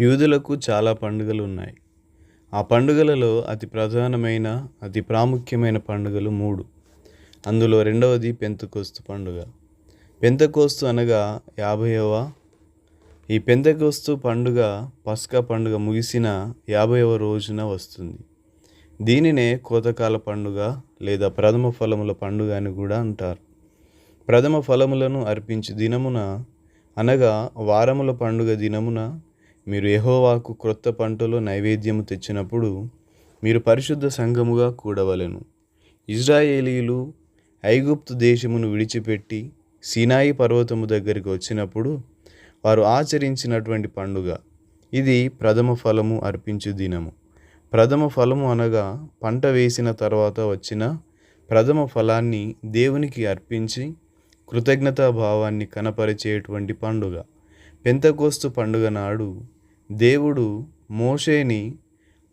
యూదులకు చాలా పండుగలు ఉన్నాయి ఆ పండుగలలో అతి ప్రధానమైన అతి ప్రాముఖ్యమైన పండుగలు మూడు. అందులో రెండవది పెంతకోస్తు పండుగ. పెంతకోస్తు అనగా యాభైవ ఈ పెంతకోస్తు పండుగ పస్కా పండుగ ముగిసిన యాభైవ రోజున వస్తుంది. దీనినే కోతకాల పండుగ లేదా ప్రథమ ఫలముల పండుగ అని కూడా అంటారు. ప్రథమ ఫలములను అర్పించి దినమున అనగా వారముల పండుగ దినమున మీరు యెహోవాకు క్రొత్త పంటలో నైవేద్యము తెచ్చినప్పుడు మీరు పరిశుద్ధ సంఘముగా కూడవలెను. ఇజ్రాయేలీలు ఐగుప్తు దేశమును విడిచిపెట్టి సినాయి పర్వతము దగ్గరికి వచ్చినప్పుడు వారు ఆచరించినటువంటి పండుగ. ఇది ప్రథమ ఫలము అర్పించు దినము. ప్రథమ ఫలము అనగా పంట వేసిన తర్వాత వచ్చిన ప్రథమ ఫలాన్ని దేవునికి అర్పించి కృతజ్ఞతా భావాన్ని కనపరిచేటువంటి పండుగ. పెంతకోస్తు పండుగ నాడు దేవుడు మోషేని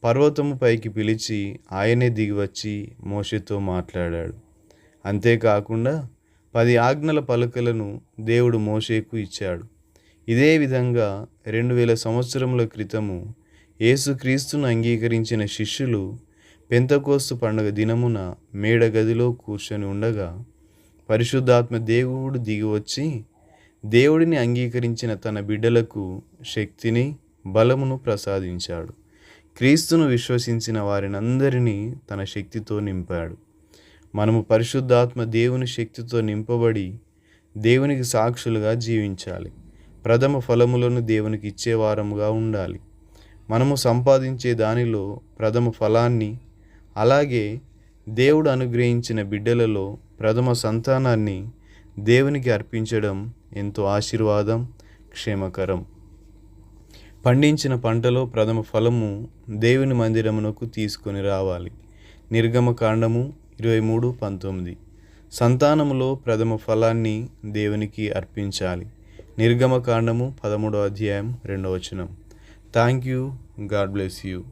పర్వతము పైకి పిలిచి ఆయనే దిగివచ్చి మోషేతో మాట్లాడాడు. అంతేకాకుండా పది ఆజ్ఞల పలకలను దేవుడు మోషేకు ఇచ్చాడు. ఇదే విధంగా రెండు వేల సంవత్సరముల క్రితము యేసుక్రీస్తును అంగీకరించిన శిష్యులు పెంతకోస్తు పండుగ దినమున మేడ గదిలో కూర్చొని ఉండగా పరిశుద్ధాత్మ దేవుడు దిగివచ్చి దేవుడిని అంగీకరించిన తన బిడ్డలకు శక్తిని బలమును ప్రసాదించాడు. క్రీస్తును విశ్వసించిన వారినందరినీ తన శక్తితో నింపాడు. మనము పరిశుద్ధాత్మ దేవుని శక్తితో నింపబడి దేవునికి సాక్షులుగా జీవించాలి. ప్రథమ ఫలములను దేవునికి ఇచ్చేవారముగా ఉండాలి. మనము సంపాదించే దానిలో ప్రథమ ఫలాన్ని అలాగే దేవుడు అనుగ్రహించిన బిడ్డలలో ప్రథమ సంతానాన్ని దేవునికి అర్పించడం ఎంతో ఆశీర్వాదం క్షేమకరం. పండించిన పంటలో ప్రథమ ఫలము దేవుని మందిరమునకు తీసుకొని రావాలి. నిర్గమకాండము ఇరవై మూడు పంతొమ్మిది. సంతానములో ప్రథమ ఫలాన్ని దేవునికి అర్పించాలి. నిర్గమకాండము పదమూడో అధ్యాయం రెండవ వచనం. Thank you God bless you